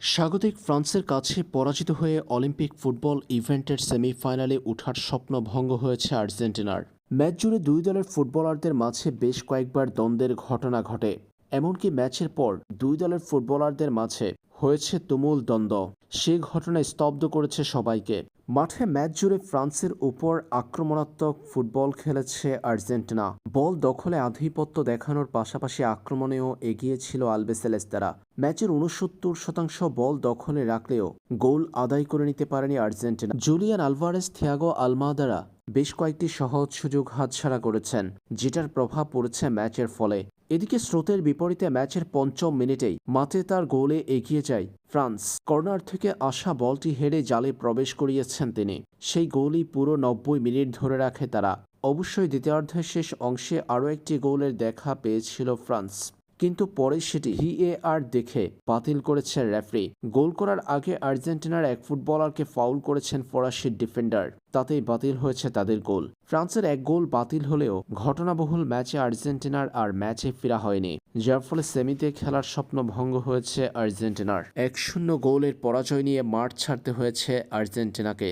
স্বাগতিক ফ্রান্সের কাছে পরাজিত হয়ে অলিম্পিক ফুটবল ইভেন্টের সেমিফাইনালে ওঠার স্বপ্ন ভঙ্গ হয়েছে আর্জেন্টিনার। ম্যাচ জুড়ে দুই দলের ফুটবলারদের মাঝে বেশ কয়েকবার দ্বন্দ্বের ঘটনা ঘটে। এমনকি ম্যাচের পর দুই দলের ফুটবলারদের মাঝে হয়েছে তুমুল দ্বন্দ্ব। সে ঘটনা স্তব্ধ করেছে সবাইকে। মাঠে ম্যাচ জুড়ে ফ্রান্সের উপর আক্রমণাত্মক ফুটবল খেলেছে আর্জেন্টিনা। বল দখলে আধিপত্য দেখানোর পাশাপাশি আক্রমণেও এগিয়ে ছিল আলবেসেলেস্তারা। ম্যাচের উনসত্তর শতাংশ বল দখলে রাখলেও গোল আদায় করে নিতে পারেনি আর্জেন্টিনা। জুলিয়ান আলভারেস, থিয়াগো আলমাদারা বেশ কয়েকটি সহজ সুযোগ হাতছাড়া করেছেন, যেটার প্রভাব পড়েছে ম্যাচের ফলে। এদিকে স্রোতের বিপরীতে ম্যাচের পঞ্চম মিনিটেই মাতে তার গোলে এগিয়ে যায় ফ্রান্স। কর্নার থেকে আসা বলটি হেরে জালে প্রবেশ করিয়েছেন তিনি। সেই গোলই পুরো নব্বই মিনিট ধরে রাখে তারা। অবশ্যই দ্বিতীয়ার্ধের শেষ অংশে আরও একটি গোলের দেখা পেয়েছিল ফ্রান্স। কিন্তু পরে সেটি ভিএআর দেখে বাতিল করেছে রেফারি। গোল করার আগে আর্জেন্টিনার এক ফুটবলারকে ফাউল করেছেন ফরাসি ডিফেন্ডার। তাতেই বাতিল হয়েছে তাদের গোল। ফ্রান্সের এক গোল বাতিল হলেও ঘটনাবহুল ম্যাচে আর্জেন্টিনার আর ম্যাচে ফেরা হয়নি, যার ফলে সেমিতে খেলার স্বপ্ন ভঙ্গ হয়েছে আর্জেন্টিনার। এক শূন্য গোলের পরাজয় নিয়ে মাঠ ছাড়তে হয়েছে আর্জেন্টিনাকে।